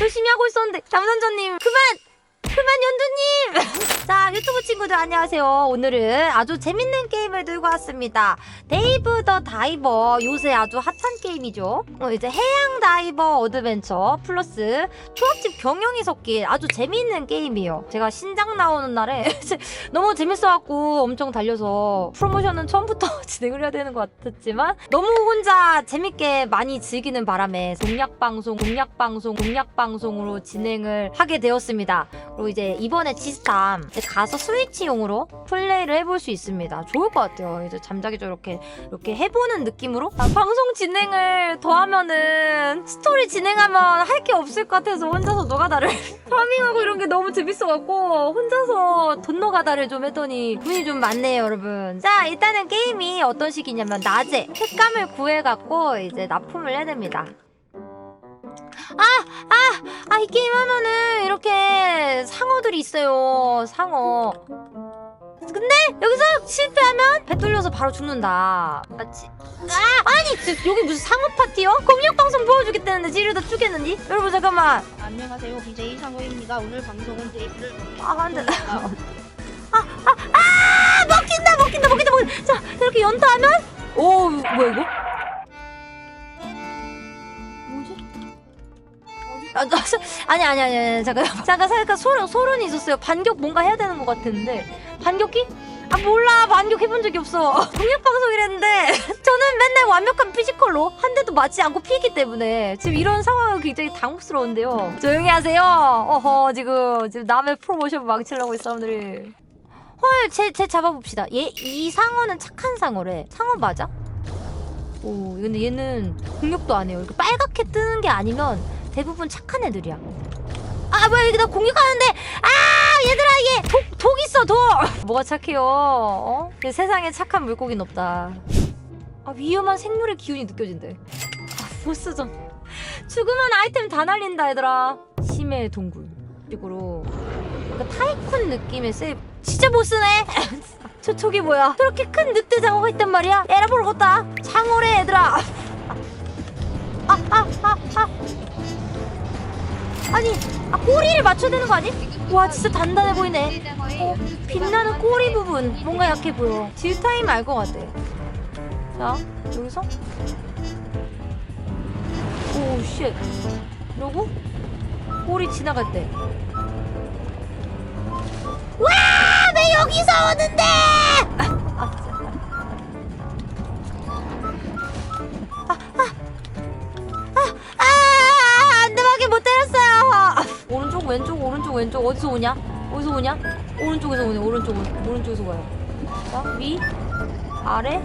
열심히 하고 있었는데 담선자님 그만! 그만 연두님 자 유튜브 친구들 안녕하세요. 오늘은 아주 재밌는 게임을 들고 왔습니다. 데이브 더 다이버. 요새 아주 핫한 게임이죠. 어, 이제 해양 다이버 어드벤처 플러스 초밥집 경영이 섞인 아주 재밌는 게임이에요. 제가 신작 나오는 날에 너무 재밌어갖고 엄청 달려서 프로모션은 처음부터 진행을 해야 되는 것 같았지만 너무 혼자 재밌게 많이 즐기는 바람에 공략 방송, 공략 방송, 공략 방송으로 진행을 하게 되었습니다. 그리고 이제 이번에 지스탐 이제 가서 스위치용으로 플레이를 해볼 수 있습니다. 좋을 것 같아요. 이제 잠자기 전 이렇게 이렇게 해보는 느낌으로 아, 방송 진행을 더하면은 스토리 진행하면 할 게 없을 것 같아서 혼자서 노가다를 파밍하고 이런 게 너무 재밌어갖고 혼자서 돈 노가다를 좀 했더니 돈이 좀 많네요, 여러분. 자, 일단은 게임이 어떤 식이냐면 낮에 색감을 구해갖고 이제 납품을 해야 됩니다. 아, 아, 아, 이 게임 하면은 상어들이 있어요. 상어. 근데 여기서 실패하면 배 뚫려서 바로 죽는다. 맞지? 아, 아니, 저, 여기 무슨 상어 파티요? 공룡 방송 보여주겠다는데 지르다 죽겠는지? 여러분 잠깐만. 안녕하세요 BJ 상호입니다 오늘 방송은 데이브를 아, 안 돼. 아, 먹힌다, 먹힌다, 먹힌다, 먹힌다. 자, 이렇게 연타하면 오, 뭐야 이거? 아, 나, 사- 아니 아니 아니 아니 잠깐 잠깐 잠깐 소름 소름이 있었어요. 반격 뭔가 해야 되는 것 같은데 반격기? 아 몰라 반격 해본 적이 없어. 공약 방송이랬는데 저는 맨날 완벽한 피지컬로 한 대도 맞지 않고 피기 때문에 지금 이런 상황은 굉장히 당혹스러운데요. 조용히 하세요. 어허 지금 지금 남의 프로모션 망치려고 이 사람들이. 헐, 쟤, 쟤 잡아봅시다. 얘, 이 상어는 착한 상어래. 상어 맞아? 오, 근데 얘는 공격도 안 해요. 이렇게 빨갛게 뜨는 게 아니면 대부분 착한 애들이야. 아, 뭐야, 여기 나 공격하는데! 아, 얘들아, 이게 독, 독 있어, 독! 뭐가 착해요, 어? 세상에 착한 물고기는 없다. 아, 위험한 생물의 기운이 느껴진대. 아, 보스전. 죽으면 아이템 다 날린다, 얘들아. 심해 동굴. 식으로. 약간 타이쿤 느낌의 세 진짜 보스네. 저 저기 뭐야? 저렇게 큰 늑대 장어가 있단 말이야. 에라보러 걷다. 장어래 얘들아. 아 아 아 아. 아니, 아 꼬리를 맞춰야 되는 거 아니? 와 진짜 단단해 보이네. 어, 빛나는 꼬리 부분 뭔가 약해 보여. 딜 타임 알 것 같아. 자 여기서 오 쉣. 그러고 꼬리 지나갈 때. 와! 왜 여기서 오는데? 왼쪽, 오른쪽, 왼쪽 어디서 오냐? 어디서 오냐? 오른쪽에서 오네. 오른쪽, 오른쪽에서 와요. 자, 위, 아래.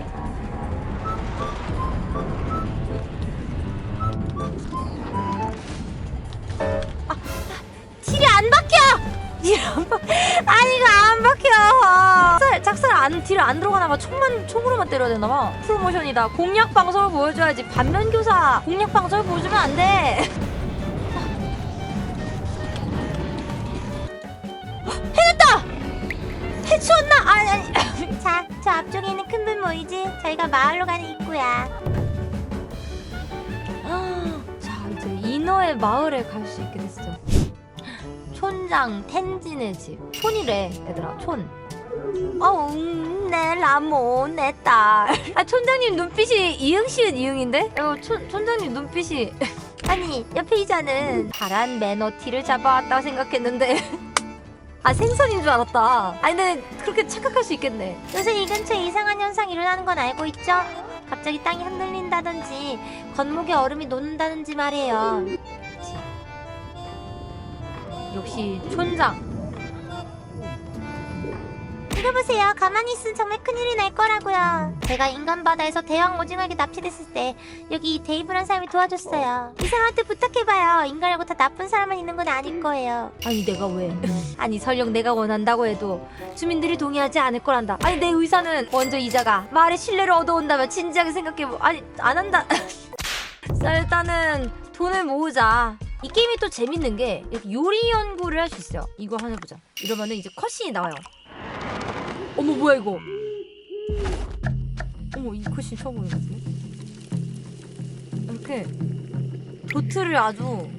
딜이 안 박혀! 딜안 박, 아니, 이거 안 박혀! 작살, 작살 안, 딜안 들어가나봐. 총만, 총으로만 때려야 되나봐. 프로모션이다. 공략 방송을 보여줘야지. 반면교사. 공략 방송을 보여주면 안 돼. 해치웠나? 아니, 아니. 자, 저 앞쪽에 있는 큰 분 보이지? 저희가 마을로 가는 입구야. 자, 이제 인어의 마을에 갈 수 있게 됐어. 촌장 텐진의 집. 촌이래, 얘들아, 촌. 어, 음, 내 라모, 내 딸. 아, 촌장님 눈빛이 이응시은 이응인데? 어, 촌, 촌장님 눈빛이. 아니, 옆에 이자는 파란 매너티를 잡아왔다고 생각했는데. 아, 생선인 줄 알았다. 아니, 근데 그렇게 착각할 수 있겠네. 요새 이 근처에 이상한 현상이 일어나는 건 알고 있죠? 갑자기 땅이 흔들린다든지, 건목에 얼음이 녹는다든지 말이에요. 역시 촌장. 이거 보세요. 가만히 있으면 정말 큰일이 날 거라고요. 제가 인간 바다에서 대왕 오징어에게 납치됐을 때 여기 데이브란 사람이 도와줬어요. 이 사람한테 부탁해봐요. 인간이고 다 나쁜 사람만 있는 건 아닐 거예요. 아니 내가 왜? 아니 설령 내가 원한다고 해도 주민들이 동의하지 않을 거란다. 아니 내 의사는 먼저 이자가 말의 신뢰를 얻어온다면 진지하게 생각해보. 아니 안 한다. 자 일단은 돈을 모으자. 이 게임이 또 재밌는 게 이렇게 요리 연구를 할 수 있어요. 이거 하나 보자. 이러면은 이제 컷신이 나와요. 어머 뭐야 이거? 어머 이 컷신 처음 보는 것 같은데? 이렇게 도트를 아주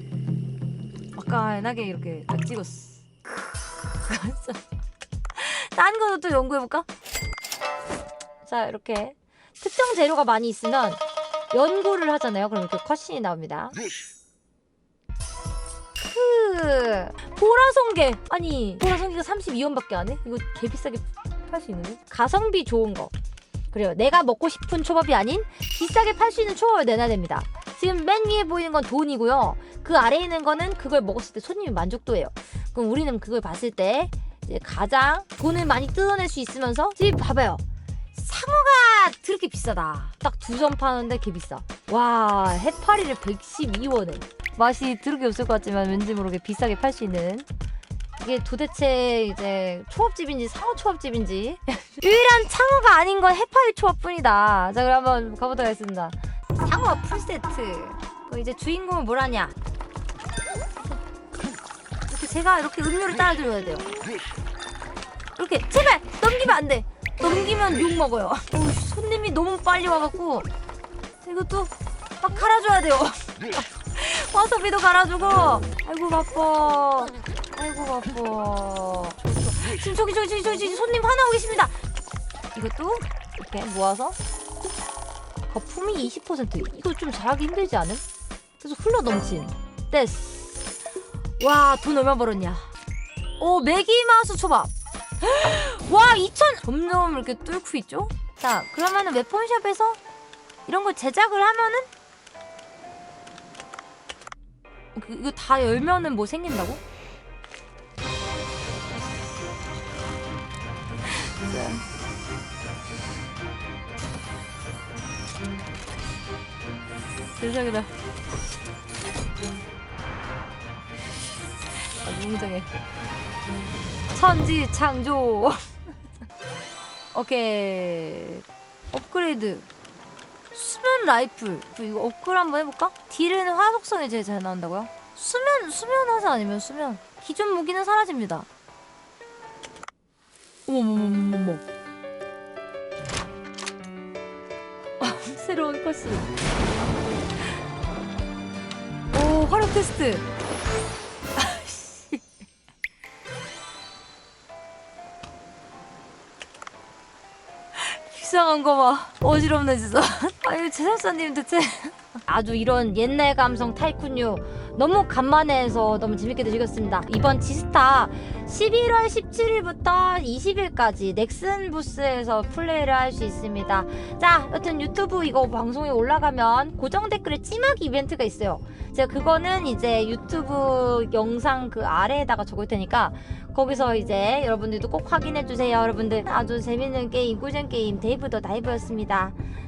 막간하게 이렇게 딱 찍었어. 딴 거도 또 연구해볼까? 자, 이렇게 특정 재료가 많이 있으면 연구를 하잖아요. 그럼 이렇게 컷신이 나옵니다. 그 보라성게 아니 보라성게가 32원밖에 안 해? 이거 개 비싸게 팔 수 있는데? 가성비 좋은 거 그래요. 내가 먹고 싶은 초밥이 아닌 비싸게 팔 수 있는 초밥을 내놔야 됩니다. 지금 맨 위에 보이는 건 돈이고요. 그 아래에 있는 거는 그걸 먹었을 때 손님이 만족도예요. 그럼 우리는 그걸 봤을 때 가장 돈을 많이 뜯어낼 수 있으면서 지금 봐봐요. 상어가 그렇게 비싸다. 딱 두 점 파는데 개 비싸. 와 해파리를 112원에 맛이 드럽게 없을 것 같지만 왠지 모르게 비싸게 팔 수 있는 이게 도대체 이제 초밥집인지 상어 초밥집인지 유일한 창어가 아닌 건 해파리 초밥뿐이다. 자 그럼 한번 가보도록 하겠습니다. 상어 풀세트. 그 이제 주인공은 뭐라냐? 이렇게 제가 이렇게 음료를 따라드려야 돼요. 이렇게 제발 넘기면 안 돼. 넘기면 욕 먹어요. 어우, 손님이 너무 빨리 와갖고 이것도 막 갈아줘야 돼요. 와사비도 갈아주고. 아이고 바빠. 아이고 바빠. 지금 저기 저기 저기 저기 손님 하나 오 계십니다. 이것도 이렇게 모아서 거품이 20% 이거 좀 잘하기 힘들지 않음? 그래서 흘러 넘친. 됐어. 와돈 얼마 벌었냐? 오 메기마우스 초밥. 와 2천 점점 이렇게 뚫고 있죠? 자 그러면은 웹폰샵에서 이런 걸 제작을 하면은 그- 이거 다 열면은 뭐 생긴다고? 세상에다. 아 웅장해. 천지 창조. 오케이. 업그레이드. 수면 라이플. 또 이거 업글 한번 해볼까? 딜은 화속성이 제일 잘 나온다고요? 수면 수면 화사 아니면 수면. 기존 무기는 사라집니다. 어머머머머머. 새로운 오 화력 테스트 이상한 거 봐. 어지럽네 진짜. 아유 제작사님 대체 아주 이런 옛날 감성 타이쿤유 너무 간만에 해서 너무 재밌게 즐겼습니다. 이번 지스타 11월 17일부터 20일까지 넥슨 부스에서 플레이를 할 수 있습니다. 자, 여튼 유튜브 이거 방송이 올라가면 고정 댓글에 찜하기 이벤트가 있어요. 제가 그거는 이제 유튜브 영상 그 아래에다가 적을 테니까 거기서 이제 여러분들도 꼭 확인해 주세요. 여러분들 아주 재밌는 게임, 꿀잼 게임 데이브 더 다이브였습니다.